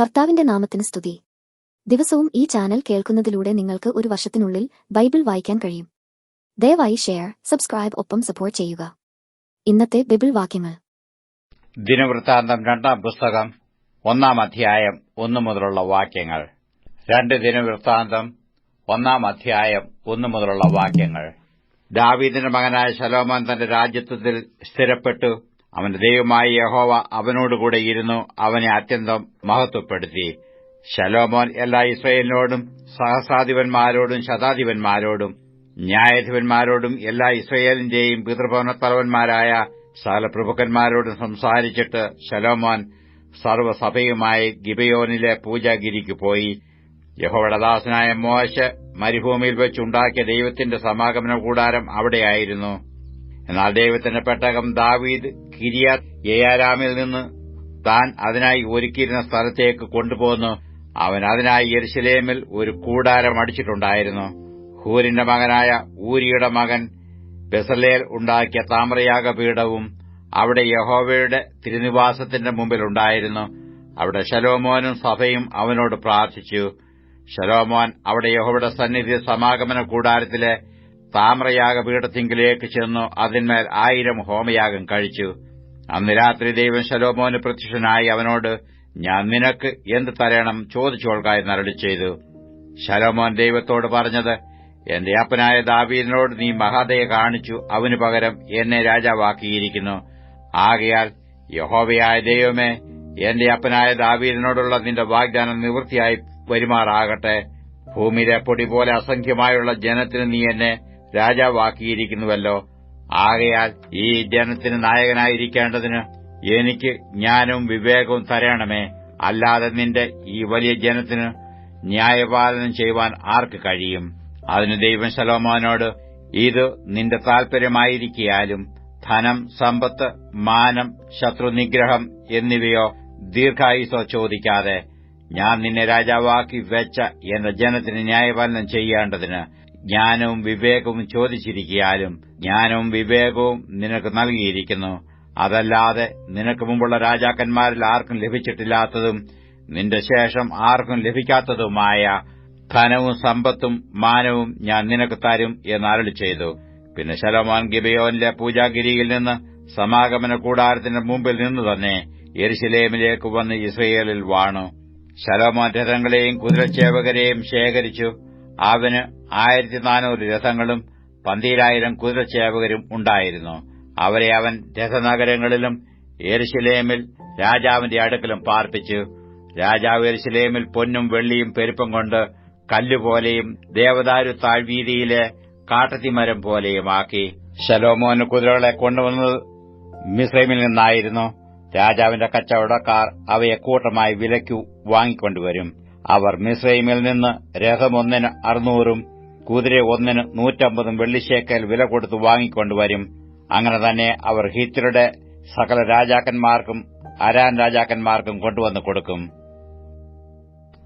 കർത്താവിന്റെ നാമത്തിന് സ്തുതി. ദിവസവും ഈ ചാനൽ കേൾക്കുന്നതിലൂടെ നിങ്ങൾക്ക് ഒരു വർഷത്തിനുള്ളിൽ ബൈബിൾ വായിക്കാൻ കഴിയും. ദയവായി ഷെയർ സബ്സ്ക്രൈബ് ഒപ്പം സപ്പോർട്ട് ചെയ്യുക. ഇന്നത്തെ ബൈബിൾ വാക്യങ്ങൾ. ദിനവൃത്താന്തം രണ്ടാം പുസ്തകം ഒന്നാം അധ്യായം ഒന്നു മുതലുള്ള വാക്യങ്ങൾ. രണ്ട് ദിനവൃത്താന്തം ഒന്നാം അധ്യായം ഒന്നു മുതലുള്ള വാക്യങ്ങൾ. ദാവീദിന്റെ മകനായ ശലോമോൻ തന്റെ രാജ്യത്വത്തിൽ സ്ഥിരപ്പെട്ടു. അവന്റെ ദൈവമായ യഹോവ അവനോടുകൂടെ ഇരുന്നു അവനെ അത്യന്തം മഹത്വപ്പെടുത്തി. ശലോമോൻ എല്ലാ ഇസ്രയേലിനോടും സഹസാധിപന്മാരോടും ശതാധിപന്മാരോടും ന്യായാധിപന്മാരോടും എല്ലാ ഇസ്രയേലിന്റെയും പിതൃഭവനത്തലവന്മാരായ സകല പ്രഭുക്കന്മാരോടും സംസാരിച്ചിട്ട് ശലോമോൻ സർവസഭയുമായി ഗിബയോനിലെ പൂജാഗിരിക്ക് പോയി. യഹോവയുടെ ദാസനായ മോശ മരുഭൂമിയിൽ വെച്ചുണ്ടാക്കിയ ദൈവത്തിന്റെ സമാഗമന കൂടാരം അവിടെയായിരുന്നു. എന്നാൽ ദൈവത്തിന്റെ പെട്ടകം ദാവീദ് കിരിയാത് യയാരാമിൽ നിന്ന് താൻ അതിനായി ഒരുക്കിയിരുന്ന സ്ഥലത്തേക്ക് കൊണ്ടുപോന്നു. അവൻ അതിനായി യെരുശലേമിൽ ഒരു കൂടാരം അടിച്ചിട്ടുണ്ടായിരുന്നു. ഹൂരിന്റെ മകനായ ഊരിയുടെ മകൻ ബെസലേൽ ഉണ്ടാക്കിയ താമ്രയാഗപീഠവും അവിടെ യഹോവയുടെ തിരുനിവാസത്തിന്റെ മുമ്പിലുണ്ടായിരുന്നു. അവിടെ ശലോമോനും സഭയും അവനോട് പ്രാർത്ഥിച്ചു. ശലോമോൻ അവിടെ യഹോവയുടെ സന്നിധി സമാഗമന കൂടാരത്തിലെ താമ്രയാഗപീഠത്തിങ്കിലേക്ക് ചെന്നു അതിന്മേൽ ആയിരം ഹോമയാഗം കഴിച്ചു. അന്ന് രാത്രി ദൈവം ശലോമോന് പ്രത്യക്ഷനായി അവനോട് ഞാൻ നിനക്ക് എന്ത് തരണം? ചോദിച്ചോൾക്ക എന്നരളി ചെയ്തു ശലോമോൻ ദൈവത്തോട് പറഞ്ഞത് എന്റെ അപ്പനായ ദാവീദിനോട് നീ മഹാദയ കാണിച്ചു. അവനു പകരം എന്നെ രാജാവാക്കിയിരിക്കുന്നു. ആകയാൽ യഹോവയായ ദൈവമേ എന്റെ അപ്പനായ ദാവീദിനോടുള്ള നിന്റെ വാഗ്ദാനം നിവൃത്തിയായി വരുമാറാകട്ടെ. ഭൂമിയിലെ പൊടി പോലെ അസംഖ്യമായുള്ള ജനത്തിന് നീ എന്നെ രാജാവാക്കിയിരിക്കുന്നുവല്ലോ. ആകയാൽ ഈ ജനത്തിന് നായകനായിരിക്കേണ്ടതിന് എനിക്ക് ജ്ഞാനവും വിവേകവും തരണമേ. അല്ലാതെ നിന്റെ ഈ വലിയ ജനത്തിന് ന്യായപാലനം ചെയ്യുവാൻ ആർക്ക് കഴിയും? അതിന് ദൈവം ശലോമോനോട് ഇത് നിന്റെ താൽപര്യമായിരിക്കാലും ധനം സമ്പത്ത് മാനം ശത്രുനിഗ്രഹം എന്നിവയോ ദീർഘായുസോ ചോദിക്കാതെ ഞാൻ നിന്നെ രാജാവാക്കി വെച്ച എന്റെ ജനത്തിന് ന്യായപാലനം ചെയ്യേണ്ടതിന് ജ്ഞാനവും വിവേകവും ചോദിച്ചിരിക്കാലും ജ്ഞാനവും വിവേകവും നിനക്ക് നൽകിയിരിക്കുന്നു. അതല്ലാതെ നിനക്ക് മുമ്പുള്ള രാജാക്കന്മാരിൽ ആർക്കും ലഭിച്ചിട്ടില്ലാത്തതും നിന്റെ ശേഷം ആർക്കും ലഭിക്കാത്തതുമായ ധനവും സമ്പത്തും മാനവും ഞാൻ നിനക്ക് തരും എന്ന് അരളി ചെയ്തു. പിന്നെ ശലോമോൻ ഗിബയോനിലെ പൂജാഗിരിയിൽ നിന്ന് സമാഗമന കൂടാരത്തിന്റെ മുമ്പിൽ നിന്ന് തന്നെ എരിശിലേമിലേക്ക് വന്ന് ഇസ്രയേലിൽ വാണു. ശലോമോൻ രഥങ്ങളെയും കുതിരച്ചേവകരെയും ശേഖരിച്ചു. അവന് ആയിരത്തി നാനൂറ് രഥങ്ങളും പന്തിരായിരം കുതിരച്ചേവകരും ഉണ്ടായിരുന്നു. അവരെ അവൻ രഥനഗരങ്ങളിലും യെരുശലേമിൽ രാജാവിന്റെ അടുക്കലും പാർപ്പിച്ചു. രാജാവ് യെരുശലേമിൽ പൊന്നും വെള്ളിയും പെരുപ്പം കൊണ്ട് കല്ലുപോലെയും ദേവദാരു താഴ്വീതിയിലെ കാട്ടത്തിമരം പോലെയുമാക്കി ശലോമോന് കുതിരകളെ കൊണ്ടുവന്നത് മിസ്രൈമിൽ നിന്നായിരുന്നു. രാജാവിന്റെ കച്ചവടക്കാർ അവയെ കൂട്ടമായി വിലയ്ക്കു വാങ്ങിക്കൊണ്ടുവരും. അവർ മിസ്രൈമിൽ നിന്ന് രഥമൊന്നിന് അറുന്നൂറും കുതിര ഒന്നിന് നൂറ്റമ്പതും വെള്ളിശേക്കൽ വില കൊടുത്ത് വാങ്ങിക്കൊണ്ടുവരും. അങ്ങനെ തന്നെ അവർ ഹിത്യരുടെ സകല രാജാക്കന്മാർക്കും അരാൻ രാജാക്കന്മാർക്കും കൊണ്ടുവന്ന് കൊടുക്കും.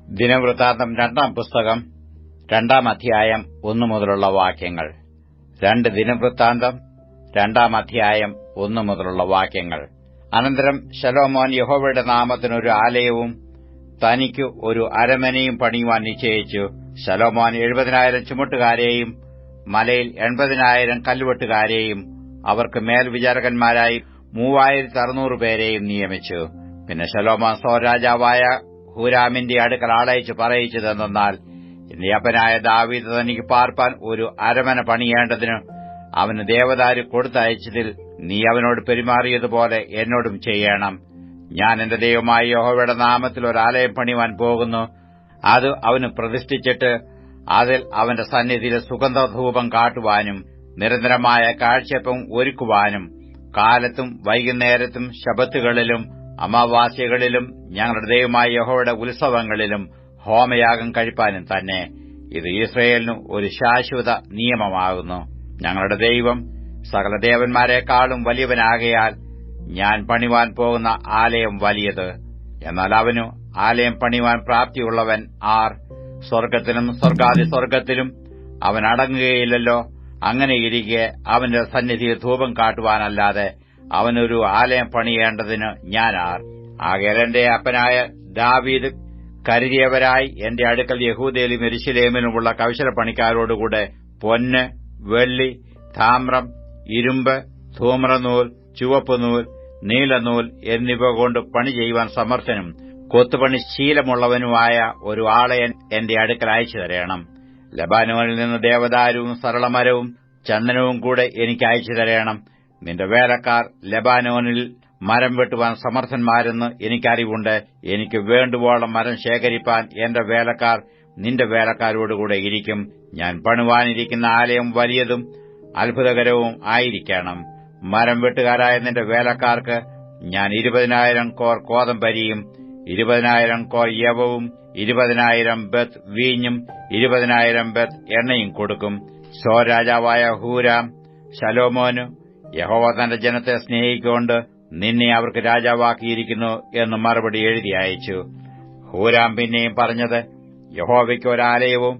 ദിനവൃത്താന്തം രണ്ടാം പുസ്തകം രണ്ടാം അധ്യായം ഒന്നു മുതലുള്ള വാക്യങ്ങൾ. രണ്ട് ദിനവൃത്താന്തം രണ്ടാം അധ്യായം ഒന്നു മുതലുള്ള വാക്യങ്ങൾ. അനന്തരം ശലോമോൻ യഹോവയുടെ നാമത്തിനൊരു ആലയവും തനിക്ക് ഒരു അരമനയും പണിയുവാൻ നിശ്ചയിച്ചു. ശലോമോൻ എഴുപതിനായിരം ചുമട്ടുകാരെയും മലയിൽ എൺപതിനായിരം കല്ലുവെട്ടുകാരെയും അവർക്ക് മേൽവിചാരകന്മാരായി മൂവായിരത്തി അറുന്നൂറ് പേരെയും നിയമിച്ചു. പിന്നെ ശലോമോൻ സോരാജാവായ ഹൂരാമിന്റെ അടുക്കൽ ആളയച്ച് പറയിച്ചതെന്നാൽ എന്റെ അപ്പനായ ദാവീദ് തനിക്ക് പാർപ്പാൻ ഒരു അരമന പണിയേണ്ടതിന് അവന് ദേവദാരി കൊടുത്തയച്ചതിൽ നീ അവനോട് പെരുമാറിയതുപോലെ എന്നോടും ചെയ്യണം. ഞാൻ എന്റെ ദൈവമായ യഹോവയുടെ നാമത്തിൽ ഒരാലയം പണിവാൻ പോകുന്നു. അത് അവന് പ്രതിഷ്ഠിച്ചിട്ട് അതിൽ അവന്റെ സന്നിധിയിൽ സുഗന്ധധൂപം കാട്ടുവാനും നിരന്തരമായ കാഴ്ചപ്പം ഒരുക്കുവാനും കാലത്തും വൈകുന്നേരത്തും ശബത്തുകളിലും അമാവാസ്യകളിലും ഞങ്ങളുടെ ദൈവമായ യഹോയുടെ ഉത്സവങ്ങളിലും ഹോമയാഗം കഴിപ്പാനും തന്നെ ഇത് ഇസ്രയേലിന് ഒരു ശാശ്വത നിയമമാകുന്നു. ഞങ്ങളുടെ ദൈവം സകല ദേവന്മാരെക്കാളും വലിയവനാകയാൽ ഞാൻ പണിവാൻ പോകുന്ന ആലയം വലിയത്. എന്നാൽ അവനു ആലയം പണിവാൻ പ്രാപ്തിയുള്ളവൻ ആർ. സ്വർഗത്തിലും സ്വർഗാദി സ്വർഗത്തിലും അവൻ അടങ്ങുകയില്ലല്ലോ. അങ്ങനെയിരിക്കെ അവന്റെ സന്നിധിയിൽ ധൂപം കാട്ടുവാനല്ലാതെ അവനൊരു ആലയം പണിയേണ്ടതിന് ഞാൻ ആകയാൽ എന്റെ അപ്പനായ ദാവീദ് കരുതിയവരായി എന്റെ അടുക്കൽ യഹൂദയിലും എരിശിലേമിലുമുള്ള കൗശലപ്പണിക്കാരോടുകൂടെ പൊന്ന് വെള്ളി താമ്രം ഇരുമ്പ് ധൂമ്രനൂൽ ചുവപ്പുനൂൽ നീലനൂൽ എന്നിവ കൊണ്ട് പണി ചെയ്യുവാൻ സമർത്ഥനും കൊത്തുപണി ശീലമുള്ളവനുമായ ഒരു ആളെ എന്റെ അടുക്കൽ അയച്ചു തരയണം ലബാനോനിൽ നിന്ന് ദേവദാരുവും സരളമരവും ചന്ദനവും കൂടെ എനിക്ക് അയച്ചു തരയണം നിന്റെ വേലക്കാർ ലബാനോനിൽ മരം വെട്ടുവാൻ സമർത്ഥന്മാരെന്ന് എനിക്കറിവുണ്ട്. എനിക്ക് വേണ്ടുവോളം മരം ശേഖരിപ്പാൻ എന്റെ വേലക്കാർ നിന്റെ വേലക്കാരോടുകൂടെ ഇരിക്കും. ഞാൻ പണിവാനിരിക്കുന്ന ആലയം വലിയതും അത്ഭുതകരവും ആയിരിക്കണം. മരം വെട്ടുകാരായ നിന്റെ വേലക്കാർക്ക് ഞാൻ ഇരുപതിനായിരം കോർ കോതമ്പരിയും ഇരുപതിനായിരം കോർ യവവും ഇരുപതിനായിരം ബത്ത് വീഞ്ഞും ഇരുപതിനായിരം ബത്ത് എണ്ണയും കൊടുക്കും. സോ രാജാവായ ഹൂരാം ശലോമോനു യഹോവ തന്റെ ജനത്തെ സ്നേഹിക്കൊണ്ട് നിന്നെ അവർക്ക് രാജാവാക്കിയിരിക്കുന്നു എന്ന് മറുപടി എഴുതി അയച്ചു. ഹൂരാം പിന്നെയും പറഞ്ഞത് യഹോവയ്ക്ക് ഒരാലയവും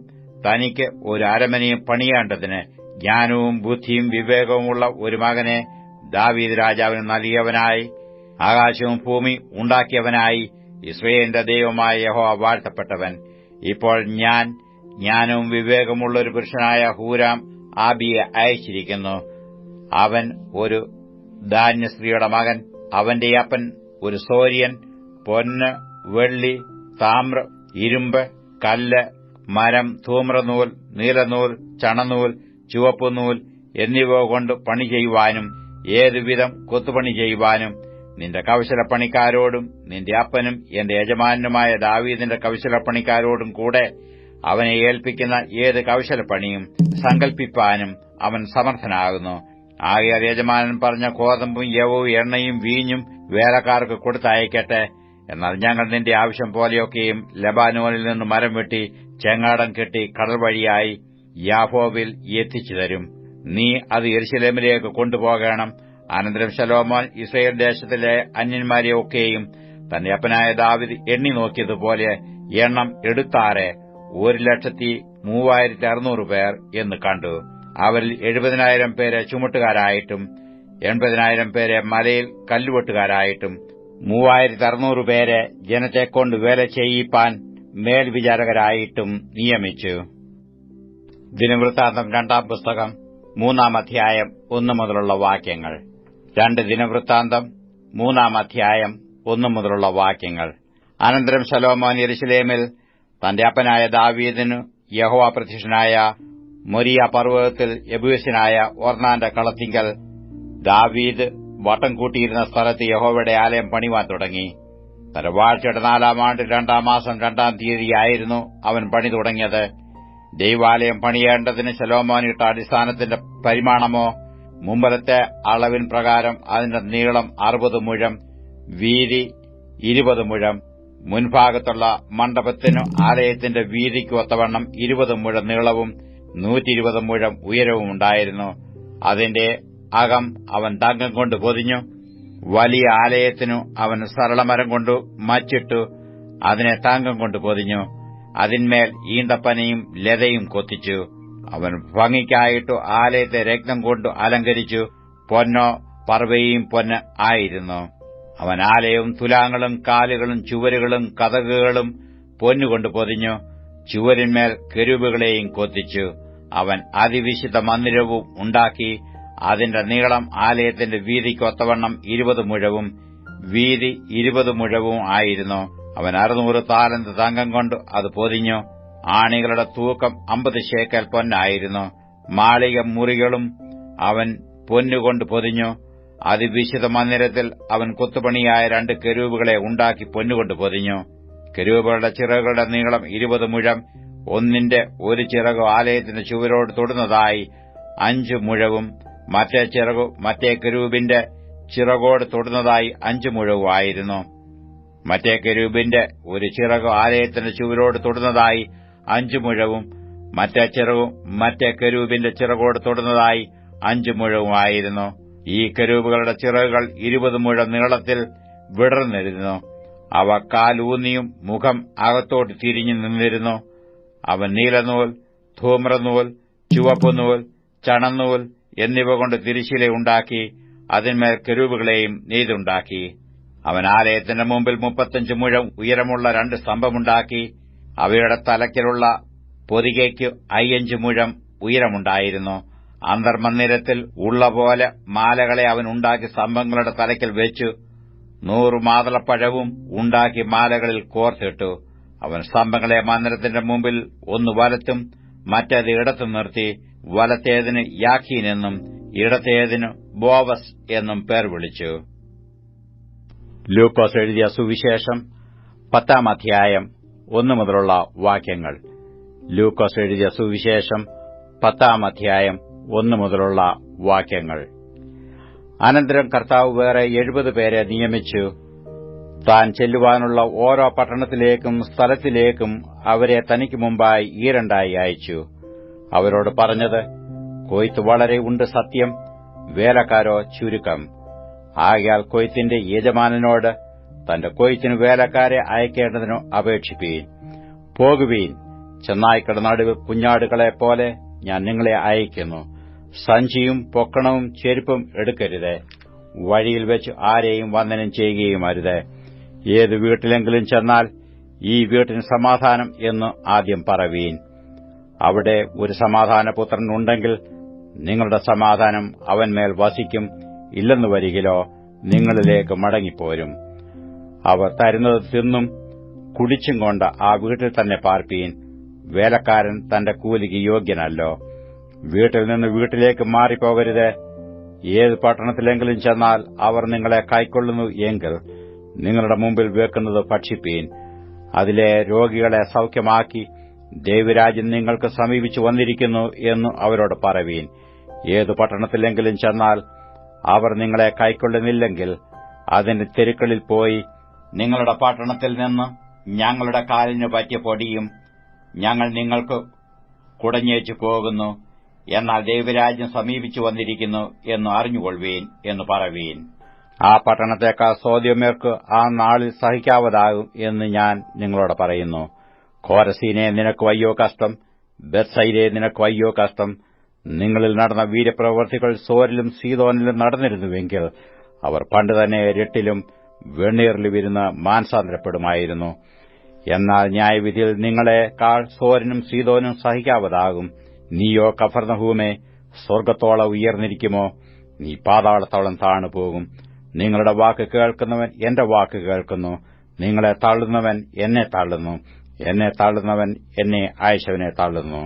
തനിക്ക് ഒരു അരമനയും പണിയേണ്ടതിന് ജ്ഞാനവും ബുദ്ധിയും വിവേകവുമുള്ള ഒരു മകനെ ദാവീദ് രാജാവിന് നൽകിയവനായി ആകാശവും ഭൂമി ഉണ്ടാക്കിയവനായി ഇസ്രയേലിന്റെ ദൈവമായ യഹോ വാഴ്ത്തപ്പെട്ടവൻ. ഇപ്പോൾ ഞാൻ ജ്ഞാനവും വിവേകമുള്ള ഒരു പുരുഷനായ ഹൂരാം ആബിയെ അയച്ചിരിക്കുന്നു. അവൻ ഒരു ധാന്യസ്ത്രീയുടെ മകൻ അവന്റെ അപ്പൻ ഒരു സോര്യൻ പൊന്ന് വെള്ളി താമ്ര ഇരുമ്പ് കല്ല് മരം ധൂമ്രനൂൽ നീലനൂൽ ചണനൂൽ ചുവപ്പുനൂൽ എന്നിവ കൊണ്ട് പണി ചെയ്യുവാനും ഏതുവിധം കൊത്തുപണി ചെയ്യുവാനും നിന്റെ കൗശലപ്പണിക്കാരോടും നിന്റെ അപ്പനും എന്റെ യജമാനുമായ ദാവീദിന്റെ കൗശലപ്പണിക്കാരോടും കൂടെ അവനെ ഏൽപ്പിക്കുന്ന ഏത് കൗശലപ്പണിയും സങ്കൽപ്പിപ്പാനും അവൻ സമർത്ഥനാകുന്നു. ആകയാൽ യജമാനൻ പറഞ്ഞ കോതമ്പും യവവും എണ്ണയും വീഞ്ഞും വേലക്കാർക്ക് കൊടുത്തയക്കട്ടെ. എന്നാൽ ഞങ്ങൾ നിന്റെ ആവശ്യം പോലെയൊക്കെയും ലബാനോനിൽ നിന്ന് മരം വെട്ടി ചെങ്ങാടം കെട്ടി കടൽ വഴിയായി യാഫോവിൽ എത്തിച്ചു തരും നീ അത് എരിശിലേമിലേക്ക് കൊണ്ടുപോകണം. അനന്തരം ശലോമോൻ ഇസ്രയേൽ ദേശത്തിലെ അന്യന്മാരെയൊക്കെയും തന്റെ അപ്പനായ ദാവിദ് എണ്ണി നോക്കിയതുപോലെ എണ്ണം എടുത്താറെ ഒരു ലക്ഷത്തി മൂവായിരത്തി അറുന്നൂറ് പേർ എന്ന് കണ്ടു. അവരിൽ എഴുപതിനായിരം പേരെ ചുമട്ടുകാരായിട്ടും എൺപതിനായിരം പേരെ മലയിൽ കല്ലുവെട്ടുകാരായിട്ടും മൂവായിരത്തി അറുന്നൂറ് പേരെ ജനത്തെക്കൊണ്ട് വേല ചെയ്യിപ്പാൻ മേൽവിചാരകരായിട്ടും നിയമിച്ചു. ദിനവൃത്താന്തം രണ്ടാം പുസ്തകം മൂന്നാം അധ്യായം ഒന്നു മുതലുള്ള വാക്യങ്ങൾ. രണ്ട് ദിനവൃത്താന്തം മൂന്നാം അധ്യായം ഒന്നു മുതലുള്ള വാക്യങ്ങൾ. അനന്തരം ശലോമോൻ യെരുശലേമിൽ തന്റെ അപ്പനായ ദാവീദിനു യഹോവ പ്രത്യക്ഷനായ മൊരിയ പർവതത്തിൽ യബൂസിനായ ഒർണാന്റെ കളത്തിങ്കൽ ദാവീദ് വട്ടം കൂട്ടിയിരുന്ന സ്ഥലത്ത് യഹോവയുടെ ആലയം പണിവാൻ തുടങ്ങി. തലവാഴ്ചയുടെ വാഴ്ചയുടെ നാലാം ആണ്ട് രണ്ടാം മാസം രണ്ടാം തീയതിയായിരുന്നു അവൻ പണി തുടങ്ങിയത്. ദൈവാലയം പണിയേണ്ടതിന് ശലോമോനിട്ട അടിസ്ഥാനത്തിന്റെ പരിമാണമോ? മുമ്പലത്തെ അളവിൻ പ്രകാരം അതിന്റെ നീളം അറുപത് മുഴം വീതി ഇരുപത് മുഴം. മുൻഭാഗത്തുള്ള മണ്ഡപത്തിനു ആലയത്തിന്റെ വീതിക്ക് ഒത്തവണ്ണം ഇരുപത് മുഴം നീളവും നൂറ്റിയിരുപത് മുഴം ഉയരവും ഉണ്ടായിരുന്നു. അതിന്റെ അകം അവൻ തങ്കം കൊണ്ട് പൊതിഞ്ഞു. വലിയ ആലയത്തിനു അവൻ സരളമരം കൊണ്ടു മച്ചിട്ടു. അതിനെ തങ്കം കൊണ്ട് പൊതിഞ്ഞു. അതിന്മേൽ ഈന്തപ്പനയും ലതയും കൊത്തിച്ചു. അവൻ ഭംഗിക്കായിട്ടു ആലയത്തെ രക്തം കൊണ്ട് അലങ്കരിച്ചു. പൊന്നോ പർവയും പൊന്ന് ആയിരുന്നു. അവൻ ആലയവും തുലാങ്ങളും കാലുകളും ചുവരുകളും കഥകുകളും പൊന്നുകൊണ്ട് പൊതിഞ്ഞു. ചുവരിന്മേൽ കെരുവുകളെയും കൊത്തിച്ചു. അവൻ അതിവിശുദ്ധ മന്ദിരവും ഉണ്ടാക്കി. അതിന്റെ നീളം ആലയത്തിന്റെ വീതിക്കൊത്തവണ്ണം ഇരുപത് മുഴവും വീതി ഇരുപത് മുഴവും ആയിരുന്നു. അവൻ അറുനൂറ് താലന്ത് തങ്കം കൊണ്ട് അത് പൊതിഞ്ഞു. ആണികളുടെ തൂക്കം അമ്പത് ശേക്കൽ പൊന്നായിരുന്നു. മാളിക മുറികളും അവൻ പൊന്നുകൊണ്ട് പൊതിഞ്ഞു. അതിവിശുദ്ധ മന്ദിരത്തിൽ അവൻ കൊത്തുപണിയായ രണ്ട് കെരൂബുകളെ ഉണ്ടാക്കി പൊന്നുകൊണ്ട് പൊതിഞ്ഞു. കെരൂബുകളുടെ ചിറകുകളുടെ നീളം ഇരുപത് മുഴം. ഒന്നിന്റെ ഒരു ചിറക് ആലയത്തിന്റെ ചുവരോട് തൊടുന്നതായി അഞ്ചു മുഴവും. മറ്റേ ചിറകു മറ്റേ കെരൂബിന്റെ ചിറകോട് തൊടുന്നതായി അഞ്ചു മുഴവുമായിരുന്നു. മറ്റേ കെരൂബിന്റെ ഒരു ചിറക് ആലയത്തിന്റെ ചുവരോട് തൊടുന്നതായി അഞ്ചു മുഴവും മറ്റേ ചിറകും മറ്റേ കെരൂബിന്റെ ചിറകോട് തൊടുന്നതായി അഞ്ചു മുഴവുമായിരുന്നു. ഈ കെരൂബുകളുടെ ചിറകുകൾ ഇരുപത് മുഴം നീളത്തിൽ വിടർന്നിരുന്നു. അവ കാലൂന്നിയും മുഖം അകത്തോട്ട് തിരിഞ്ഞു നിന്നിരുന്നു. അവൻ നീലനൂൽ ധൂമ്രനൂൽ ചുവപ്പുനൂൽ ചണനൂൽ എന്നിവ കൊണ്ട് തിരിശില ഉണ്ടാക്കി അതിന്മേൽ കെരൂബുകളെയും നെയ്തുണ്ടാക്കി. അവൻ ആലയത്തിന്റെ മുമ്പിൽ മുപ്പത്തഞ്ച് മുഴം ഉയരമുള്ള രണ്ട് സ്തംഭമുണ്ടാക്കി അവയുടെ തലക്കിലുള്ള പൊതികയ്ക്ക് അയ്യഞ്ച് മുഴം ഉയരമുണ്ടായിരുന്നു. അന്തർമന്ദിരത്തിൽ ഉള്ള പോലെ മാലകളെ അവൻ ഉണ്ടാക്കി സ്തംഭങ്ങളുടെ തലയ്ക്കൽ വെച്ചു നൂറു മാതളപ്പഴവും ഉണ്ടാക്കി മാലകളിൽ കോർത്തിട്ടു. അവൻ സ്തംഭങ്ങളെ മന്ദിരത്തിന്റെ മുമ്പിൽ ഒന്ന് വലത്തും മറ്റേത് ഇടത്തും നിർത്തി. വലത്തേതിന് യാഖീൻ എന്നും ഇടത്തേതിന് ബോവസ് എന്നും പേർ വിളിച്ചു. ലൂക്കോസ് എഴുതിയ സുവിശേഷം പത്താം അധ്യായം ഒന്നു മുതലുള്ള വാക്യങ്ങൾ. ലൂക്കോസ് എഴുതിയ സുവിശേഷം പത്താം അധ്യായം ഒന്നു മുതലുള്ള വാക്യങ്ങൾ. അനന്തരം കർത്താവ് വേറെ എഴുപത് പേരെ നിയമിച്ചു. താൻ ചെല്ലുവാനുള്ള ഓരോ പട്ടണത്തിലേക്കും സ്ഥലത്തിലേക്കും അവരെ തനിക്ക് മുമ്പായി ഈരണ്ടായി അയച്ചു. അവരോട് പറഞ്ഞത് കൊയ്ത്ത് വളരെ ഉണ്ട് സത്യം വേലക്കാരോ ചുരുക്കം. ആകയാൽ കൊയ്ത്തിന്റെ യജമാനനോട് തന്റെ കൊയ്ത്തിന് വേലക്കാരെ അയക്കേണ്ടതിനോ അപേക്ഷിപ്പീൻ. പോകുവീൻ ചെന്നായ്ക്കളുടെ നടുവ് കുഞ്ഞാടുകളെപ്പോലെ ഞാൻ നിങ്ങളെ അയക്കുന്നു സഞ്ചിയും പൊക്കണവും ചെരുപ്പും എടുക്കരുത്. വഴിയിൽ വെച്ച് ആരെയും വന്ദനം ചെയ്യുകയും അരുത് ഏത് വീട്ടിലെങ്കിലും ചെന്നാൽ ഈ വീട്ടിന് സമാധാനം എന്ന് ആദ്യം പറവീൻ. അവിടെ ഒരു സമാധാനപുത്രൻ ഉണ്ടെങ്കിൽ നിങ്ങളുടെ സമാധാനം അവൻമേൽ വസിക്കും. ഇല്ലെന്നു വരികിലോ നിങ്ങളിലേക്ക് മടങ്ങിപ്പോരും. അവർ തരുന്നത് തിന്നും കുടിച്ചും കൊണ്ട് ആ വീട്ടിൽ തന്നെ പാർപ്പീൻ. വേലക്കാരൻ തന്റെ കൂലിക്ക് യോഗ്യനല്ലോ. വീട്ടിൽ നിന്ന് വീട്ടിലേക്ക് മാറിപ്പോകരുത്. ഏത് പട്ടണത്തിലെങ്കിലും ചെന്നാൽ അവർ നിങ്ങളെ കൈക്കൊള്ളുന്നു എങ്കിൽ നിങ്ങളുടെ മുമ്പിൽ വെക്കുന്നത് ഭക്ഷിപ്പീൻ. അതിലെ രോഗികളെ സൌഖ്യമാക്കി ദേവിരാജ്യം നിങ്ങൾക്ക് സമീപിച്ചു വന്നിരിക്കുന്നു എന്ന് അവരോട് പറവീൻ. ഏതു പട്ടണത്തിലെങ്കിലും ചെന്നാൽ അവർ നിങ്ങളെ കൈക്കൊള്ളുന്നില്ലെങ്കിൽ അതിന്റെ തെരുക്കളിൽ പോയി നിങ്ങളുടെ പട്ടണത്തിൽ നിന്ന് ഞങ്ങളുടെ കാലിന് പറ്റിയ പൊടിയും ഞങ്ങൾ നിങ്ങൾക്ക് കുടഞ്ഞേച്ചു പോകുന്നു. എന്നാൽ ദൈവരാജ്യം സമീപിച്ചു വന്നിരിക്കുന്നു എന്ന് അറിഞ്ഞുകൊള്ളുവീൻ എന്ന് പറവീൻ ആ പട്ടണത്തേക്കാൾ സോദ്യമേർക്ക് ആ നാളിൽ സഹിക്കാവതാകും എന്ന് ഞാൻ നിങ്ങളോട് പറയുന്നു. കോരസീനെ നിനക്ക് വയ്യോ കഷ്ടം ബെർസൈനെ നിനക്ക് വയ്യോ കഷ്ടം നിങ്ങളിൽ നടന്ന വീരപ്രവർത്തികൾ സോരിലും സീതോനിലും നടന്നിരുന്നുവെങ്കിൽ അവർ പണ്ട് തന്നെ രട്ടിലും വെണ്ണീറിലും ഇരുന്ന് മാനസാന്തരപ്പെടുമായിരുന്നു എന്നാൽ ന്യായവിധിയിൽ നിങ്ങളെ കാൾ സോരനും സീതോനും സഹിക്കാവതാകും. നീയോ കഫർനഹൂമേ സ്വർഗത്തോളം ഉയർന്നിരിക്കുമോ? നീ പാതാളത്തോളം താണു പോകും നിങ്ങളുടെ വാക്ക് കേൾക്കുന്നവൻ എന്റെ വാക്ക് കേൾക്കുന്നു. നിങ്ങളെ തള്ളുന്നവൻ എന്നെ തള്ളുന്നു. എന്നെ തള്ളുന്നവൻ എന്നെ അയച്ചവനെ തള്ളുന്നു.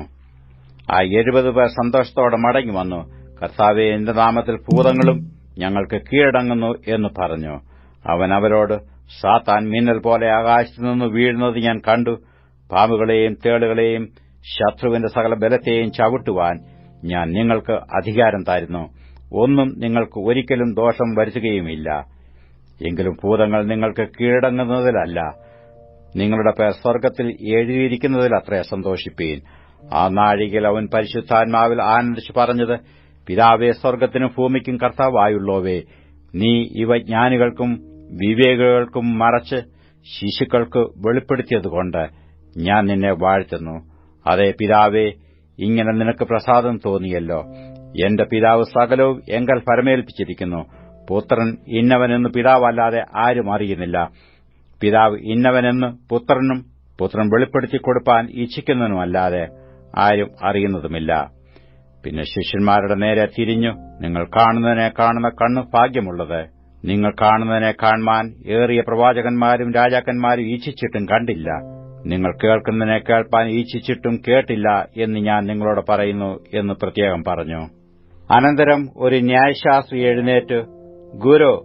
ആ എഴുപത് പേർ സന്തോഷത്തോടെ മടങ്ങി വന്നു. കർത്താവെ എന്റെ നാമത്തിൽ ഭൂതങ്ങളും ഞങ്ങൾക്ക് കീഴടങ്ങുന്നു എന്ന് പറഞ്ഞു. അവൻ അവരോട് സാത്താൻ മിന്നൽ പോലെ ആകാശത്തു നിന്ന് വീഴുന്നത് ഞാൻ കണ്ടു. പാമ്പുകളെയും തേളുകളെയും ശത്രുവിന്റെ സകല ബലത്തെയും ചവിട്ടുവാൻ ഞാൻ നിങ്ങൾക്ക് അധികാരം തരുന്നു. ഒന്നും നിങ്ങൾക്ക് ഒരിക്കലും ദോഷം വരുത്തുകയുമില്ല. എങ്കിലും ഭൂതങ്ങൾ നിങ്ങൾക്ക് കീഴടങ്ങുന്നതിലല്ല. നിങ്ങളുടെ പേർ സ്വർഗത്തിൽ എഴുതിയിരിക്കുന്നതിലത്രേ സന്തോഷിപ്പീൻ. ആ നാഴികയിൽ അവൻ പരിശുദ്ധാത്മാവിൽ ആനന്ദിച്ചു പറഞ്ഞത് പിതാവേ സ്വർഗത്തിനും ഭൂമിക്കും കർത്താവായുള്ളോവേ നീ ഇവ ജ്ഞാനികൾക്കും വിവേകികൾക്കും മറച്ച് ശിശുക്കൾക്ക് വെളിപ്പെടുത്തിയതുകൊണ്ട് ഞാൻ നിന്നെ വാഴ്ത്തുന്നു. അതെ പിതാവേ ഇങ്ങനെ നിനക്ക് പ്രസാദം തോന്നിയല്ലോ. എന്റെ പിതാവ് സകലവും എങ്കൽ പരമേൽപ്പിച്ചിരിക്കുന്നു. പുത്രൻ ഇന്നവനെന്ന് പിതാവല്ലാതെ ആരും അറിയുന്നില്ല. പിതാവ് ഇന്നവനെന്ന് പുത്രനും പുത്രൻ വെളിപ്പെടുത്തി കൊടുപ്പാൻ ഇച്ഛിക്കുന്നതിനുമല്ലാതെ ആരും അറിയുന്നതുമില്ല. പിന്നെ ശിഷ്യന്മാരുടെ നേരെ തിരിഞ്ഞു. നിങ്ങൾ കാണുന്നതിനെ കാണുന്ന കണ്ണ് ഭാഗ്യമുള്ളത്. നിങ്ങൾ കാണുന്നതിനെ കാണുവാൻ ഏറിയ പ്രവാചകന്മാരും രാജാക്കന്മാരും ഈച്ഛിച്ചിട്ടും കണ്ടില്ല. നിങ്ങൾ കേൾക്കുന്നതിനെ കേൾപ്പാൻ ഈച്ഛിച്ചിട്ടും കേട്ടില്ല എന്ന് ഞാൻ നിങ്ങളോട് പറയുന്നു എന്ന് പ്രത്യേകം പറഞ്ഞു. അനന്തരം ഒരു ന്യായശാസ്ത്രി എഴുന്നേറ്റ് ഗുരു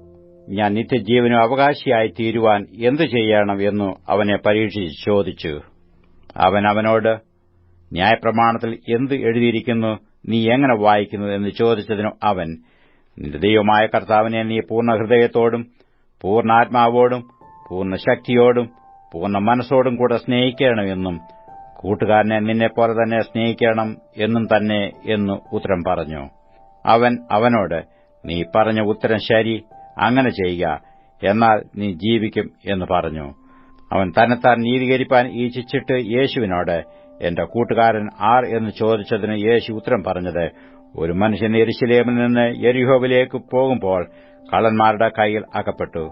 ഞാൻ നിത്യജീവനും അവകാശിയായി തീരുവാൻ എന്തു ചെയ്യണം? എന്നു അവനെ പരീക്ഷിച്ച് ചോദിച്ചു. അവൻ അവനോട് ന്യായപ്രമാണത്തിൽ എന്ത് എഴുതിയിരിക്കുന്നു നീ എങ്ങനെ വായിക്കുന്നു എന്ന് ചോദിച്ചതിനു അവൻ നിന്റെ ദൈവമായ കർത്താവിനെ നീ പൂർണ ഹൃദയത്തോടും പൂർണാത്മാവോടും പൂർണ ശക്തിയോടും പൂർണ മനസ്സോടും കൂടെ സ്നേഹിക്കണമെന്നും കൂട്ടുകാരനെ നിന്നെപ്പോലെ തന്നെ സ്നേഹിക്കണം എന്നും തന്നെ എന്ന് ഉത്തരം പറഞ്ഞു. അവൻ അവനോട് നീ പറഞ്ഞ ഉത്തരം ശരി അങ്ങനെ ചെയ്യുക എന്നാൽ നീ ജീവിക്കും എന്ന് പറഞ്ഞു. അവൻ തന്നെത്താൻ നീതീകരിപ്പാൻ ഈച്ഛിച്ചിട്ട് യേശുവിനോട് എന്റെ കൂട്ടുകാരൻ ആർ എന്ന് ചോദിച്ചതിന് യേശു ഉത്തരം പറഞ്ഞത് ഒരു മനുഷ്യൻ എരിശിലേമിൽ നിന്ന് എരിഹോവിലേക്ക് പോകുമ്പോൾ കള്ളന്മാരുടെ കൈയിൽ അകപ്പെട്ടു.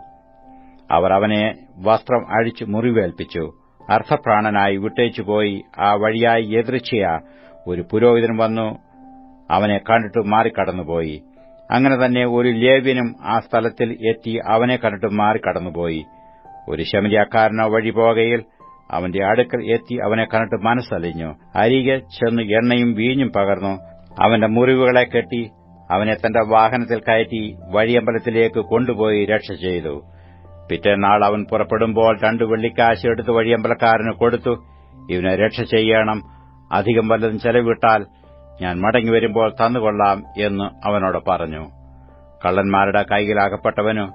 അവർ അവനെ വസ്ത്രം അഴിച്ചു മുറിവേൽപ്പിച്ചു. അർത്ഥപ്രാണനായി വിട്ടേച്ചുപോയി ആ വഴിയായി എതിർച്ചയ ഒരു പുരോഹിതൻ വന്നു അവനെ കണ്ടിട്ട് മാറിക്കടന്നുപോയി. അങ്ങനെ തന്നെ ഒരു ലേവ്യനും ആ സ്ഥലത്തിൽ എത്തി അവനെ കണ്ടിട്ട് മാറിക്കടന്നുപോയി. ഒരു ശമരിയാക്കാരനോ വഴി പോകയിൽ അവന്റെ അടുക്കൽ എത്തി അവനെ കണ്ടിട്ട് മനസ്സലിഞ്ഞു. അരികെ ചെന്ന് എണ്ണയും വീഞ്ഞും പകർന്നു. അവന്റെ മുറിവുകളെ കെട്ടി അവനെ തന്റെ വാഹനത്തിൽ കയറ്റി വഴിയമ്പലത്തിലേക്ക് കൊണ്ടുപോയി രക്ഷ ചെയ്തു. പിറ്റേന്നാൾ അവൻ പുറപ്പെടുമ്പോൾ രണ്ടു വെള്ളിക്കാശ് എടുത്ത് വഴിയമ്പലക്കാരന് കൊടുത്തു. ഇവനെ രക്ഷ ചെയ്യണം. അധികം വല്ലതും ചെലവിട്ടാൽ ഞാൻ മടങ്ങി വരുമ്പോൾ തന്നുകൊള്ളാം എന്ന് അവനോട് പറഞ്ഞു. കള്ളന്മാരുടെ കൈയിലാകപ്പെട്ടവനു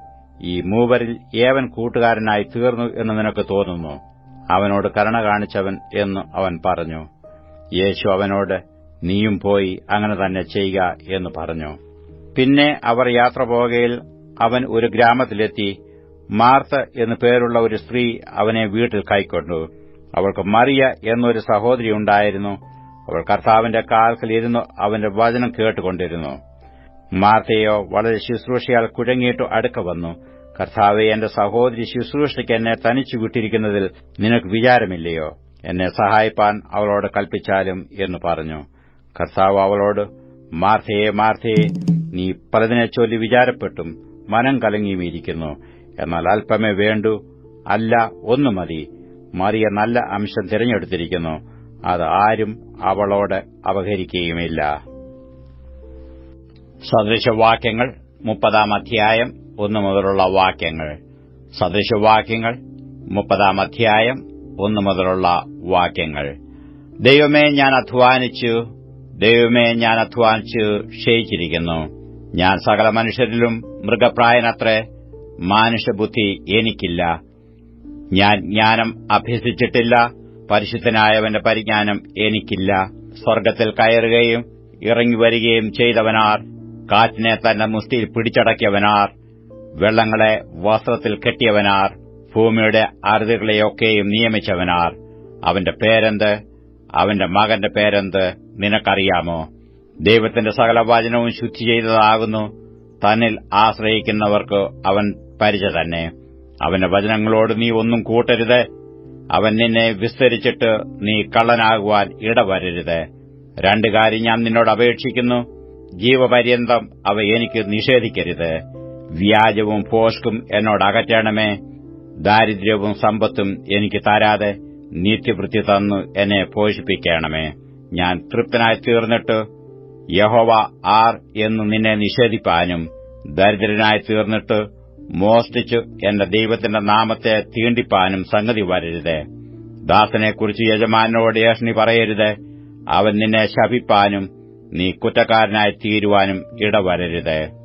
ഈ മൂവരിൽ ഏവൻ കൂട്ടുകാരനായി തീർന്നു എന്ന് നിനക്ക് തോന്നുന്നു? അവനോട് കരുണ കാണിച്ചവൻ എന്ന് അവൻ പറഞ്ഞു. യേശു അവനോട് നീയും പോയി അങ്ങനെ തന്നെ ചെയ്യുക എന്ന് പറഞ്ഞു. പിന്നെ അവർ യാത്ര പോകയിൽ അവൻ ഒരു ഗ്രാമത്തിലെത്തി. മാർത്ത എന്നു പേരുള്ള ഒരു സ്ത്രീ അവനെ വീട്ടിൽ കൈക്കൊണ്ടു. അവൾക്ക് മറിയ എന്നൊരു സഹോദരി ഉണ്ടായിരുന്നു. അവൾ കർത്താവിന്റെ കാൽക്കൽ ഇരുന്നു അവന്റെ വചനം കേട്ടുകൊണ്ടിരുന്നു. മാർത്തയോ വളരെ ശുശ്രൂഷയാൽ കുഴങ്ങിയിട്ടു അടുക്ക വന്നു. കർത്താവെ എന്റെ സഹോദരി ശുശ്രൂഷയ്ക്ക് എന്നെ തനിച്ചു വിട്ടിരിക്കുന്നതിൽ നിനക്ക് വിചാരമില്ലയോ? എന്നെ സഹായിപ്പാൻ അവളോട് കൽപ്പിച്ചാലും എന്ന് പറഞ്ഞു. കർത്താവ് അവളോട് മാർത്തയെ മാർത്തയെ നീ പലതിനെ ചൊല്ലി വിചാരപ്പെട്ടും മനം കലങ്ങിയുമിരിക്കുന്നു എന്നാൽ അല്പമേ വേണ്ടു. അല്ല ഒന്നു മതി. മറിയ നല്ല അംശം തിരഞ്ഞെടുത്തിരിക്കുന്നു. അത് ആരും അവളോട് അപഹരിക്കുകയുമില്ല. സദൃശവാക്യങ്ങൾ മുപ്പതാം അധ്യായം ഒന്നു മുതലുള്ള വാക്യങ്ങൾ. സദൃശവാക്യങ്ങൾ. മുപ്പതാം അധ്യായം. ഒന്നു മുതലുള്ള വാക്യങ്ങൾ. ദൈവമേ ഞാൻ അധ്വാനിച്ചു. ദൈവമേ ഞാൻ അധ്വാനിച്ചു. ക്ഷയിച്ചിരിക്കുന്നു. ഞാൻ സകല മനുഷ്യരിലും മൃഗപ്രായനത്രേ. മാനുഷബുദ്ധി എനിക്കില്ല. ഞാൻ ജ്ഞാനം അഭ്യസിച്ചിട്ടില്ല. പരിശുദ്ധനായവന്റെ പരിജ്ഞാനം എനിക്കില്ല. സ്വർഗത്തിൽ കയറുകയും ഇറങ്ങിവരികയും ചെയ്തവനാർ. കാറ്റിനെ തന്റെ മുസ്തിയിൽ പിടിച്ചടക്കിയവനാർ. വെള്ളങ്ങളെ വസ്ത്രത്തിൽ കെട്ടിയവനാർ ഭൂമിയുടെ അറുതികളെയൊക്കെയും നിയമിച്ചവനാർ. അവന്റെ പേരെന്ത്? അവന്റെ മകന്റെ പേരെന്ത്? നിനക്കറിയാമോ? ദൈവത്തിന്റെ സകല വചനവും ശുദ്ധി ചെയ്തതാകുന്നു. തന്നിൽ ആശ്രയിക്കുന്നവർക്ക് അവൻ പരിച തന്നെ. അവന്റെ വചനങ്ങളോട് നീ ഒന്നും കൂട്ടരുത്. അവൻ നിന്നെ വിസ്തരിച്ചിട്ട് നീ കള്ളനാകുവാൻ ഇടവരരുത്. രണ്ടു കാര്യം ഞാൻ നിന്നോട് അപേക്ഷിക്കുന്നു. ജീവപര്യന്തം അവ എനിക്ക് നിഷേധിക്കരുത്. വ്യാജവും ഫോഷ്കും എന്നോട് അകറ്റണമേ. ദാരിദ്ര്യവും സമ്പത്തും എനിക്ക് തരാതെ നിത്യവൃത്തി തന്നു എന്നെ പോഷിപ്പിക്കണമേ. ഞാൻ തൃപ്തനായി തീർന്നിട്ട് യഹോവ ആർ എന്ന് നിന്നെ നിഷേധിപ്പാനും ദരിദ്രനായി തീർന്നിട്ട് മോഷ്ടിച്ചു എന്റെ ദൈവത്തിന്റെ നാമത്തെ തീണ്ടിപ്പാനും സംഗതി വരരുത്. ദാസനെക്കുറിച്ച് യജമാനോട് ഏഷണി പറയരുത്. അവൻ നിന്നെ ശപിപ്പാനും നീ കുറ്റക്കാരനായി തീരുവാനും ഇടവരരുത്.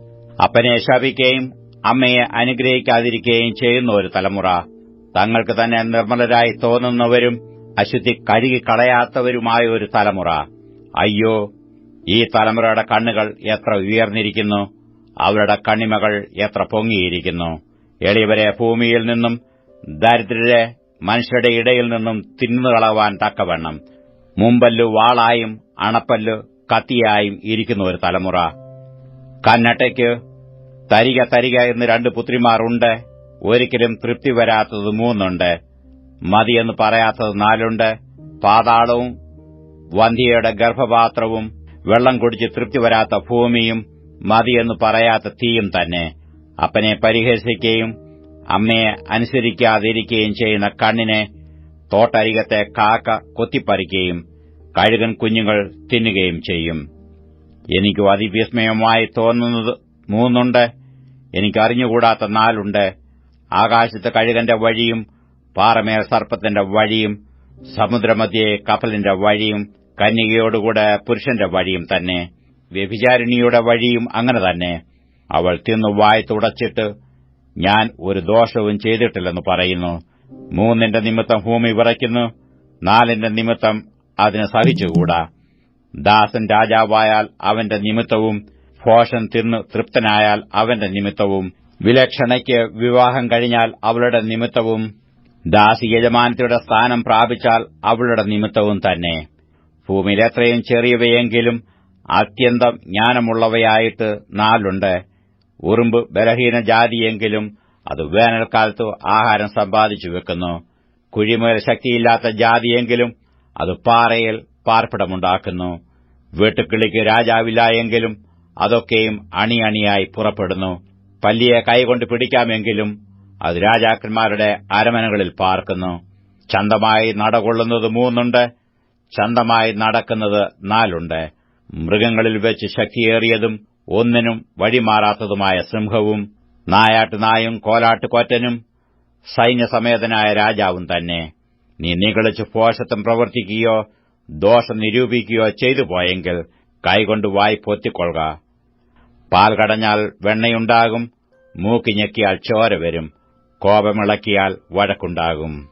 അപ്പനെ ശപിക്കുകയും അമ്മയെ അനുഗ്രഹിക്കാതിരിക്കുകയും ചെയ്യുന്ന ഒരു തലമുറ. തങ്ങൾക്ക് തന്നെ നിർമ്മലരായി തോന്നുന്നവരും അശുദ്ധി കഴുകിക്കളയാത്തവരുമായ ഒരു തലമുറ. അയ്യോ ഈ തലമുറയുടെ കണ്ണുകൾ എത്ര ഉയർന്നിരിക്കുന്നു. അവരുടെ കണ്ണിമകൾ എത്ര പൊങ്ങിയിരിക്കുന്നു. എളിയവരെ ഭൂമിയിൽ നിന്നും ദരിദ്രരെ മനുഷ്യരുടെ ഇടയിൽ നിന്നും തിന്നുകളവാൻ തക്കവണ്ണം. മുമ്പല്ലു വാളായും അണപ്പല്ലു കത്തിയായും ഇരിക്കുന്ന ഒരു തലമുറ. കന്നട്ടയ്ക്ക് തരിക തരിക എന്ന് രണ്ട് പുത്രിമാരുണ്ട് ഒരിക്കലും തൃപ്തി വരാത്തത് മൂന്നുണ്ട്. മതിയെന്ന് പറയാത്തത് നാലുണ്ട്. പാതാളവും വന്ധ്യയുടെ ഗർഭപാത്രവും വെള്ളം കുടിച്ച് തൃപ്തി വരാത്ത ഭൂമിയും മതിയെന്ന് പറയാത്ത തീയും തന്നെ. അപ്പനെ പരിഹസിക്കുകയും അമ്മയെ അനുസരിക്കാതിരിക്കുകയും ചെയ്യുന്ന കണ്ണിനെ തോട്ടരികത്തെ കാക്ക കൊത്തിപ്പറിക്കുകയും കഴുകൻ കുഞ്ഞുങ്ങൾ തിന്നുകയും ചെയ്യും. എനിക്കും അതിവിസ്മയമായി തോന്നുന്നത് മൂന്നുണ്ട്. എനിക്കറിഞ്ഞുകൂടാത്ത നാലുണ്ട് ആകാശത്ത് കഴുകന്റെ വഴിയും പാറമേൽ സർപ്പത്തിന്റെ വഴിയും സമുദ്രമധ്യേ കപ്പലിന്റെ വഴിയും കന്യകയോടുകൂടെ പുരുഷന്റെ വഴിയും തന്നെ. വ്യഭിചാരിണിയുടെ വഴിയും അങ്ങനെ തന്നെ. അവൾ തിന്നു വായി തുടച്ചിട്ട് ഞാൻ ഒരു ദോഷവും ചെയ്തിട്ടില്ലെന്ന് പറയുന്നു. മൂന്നിന്റെ നിമിത്തം ഭൂമി വിറയ്ക്കുന്നു നാലിന്റെ നിമിത്തം അതിന് സഹിച്ചുകൂടാ. ദാസൻ രാജാവായാൽ അവന്റെ നിമിത്തവും ഭോഷൻ തിന്നു തൃപ്തനായാൽ അവന്റെ നിമിത്തവും. വിലക്ഷണയ്ക്ക് വിവാഹം കഴിഞ്ഞാൽ അവളുടെ നിമിത്തവും. ദാസി യജമാനത്തിയുടെ സ്ഥാനം പ്രാപിച്ചാൽ അവളുടെ നിമിത്തവും തന്നെ. ഭൂമിയിലെത്രയും ചെറിയവയെങ്കിലും അത്യന്തം ജ്ഞാനമുള്ളവയായിട്ട് നാലുണ്ട്. ഉറുമ്പ് ബലഹീന ജാതിയെങ്കിലും അത് വേനൽക്കാലത്ത് ആഹാരം സമ്പാദിച്ചു വെക്കുന്നു. കുഴിമേൽ ശക്തിയില്ലാത്ത ജാതിയെങ്കിലും അത് പാറയിൽ പാർപ്പിടമുണ്ടാക്കുന്നു. വെട്ടുക്കിളിക്ക് രാജാവില്ല എങ്കിലും അതൊക്കെയും അണിയണിയായി പുറപ്പെടുന്നു. പല്ലിയെ കൈകൊണ്ട് പിടിക്കാമെങ്കിലും അത് രാജാക്കന്മാരുടെ അരമനകളിൽ പാർക്കുന്നു. ചന്തമായി നടകൊള്ളുന്നത് മൂന്നുണ്ട് ചന്തമായി നടക്കുന്നത് നാലുണ്ട്. മൃഗങ്ങളിൽ വെച്ച് ശക്തിയേറിയതും ഒന്നിനും വഴിമാറാത്തതുമായ സിംഹവും നായാട്ടുനായും കോലാട്ടുകൊറ്റനും സൈന്യസമേതനായ രാജാവും തന്നെ. നീ നികളിച്ച് പോഷത്വം പ്രവർത്തിക്കുകയോ ദോഷം നിരൂപിക്കുകയോ ചെയ്തു പോയെങ്കിൽ കൈകൊണ്ട് വായി പൊത്തിക്കൊള്ളുക. പാൽ കടഞ്ഞാൽ വെണ്ണയുണ്ടാകും. മൂക്കിഞ്ഞെക്കിയാൽ ചോര വരും. കോപമിളക്കിയാൽ വഴക്കുണ്ടാകും.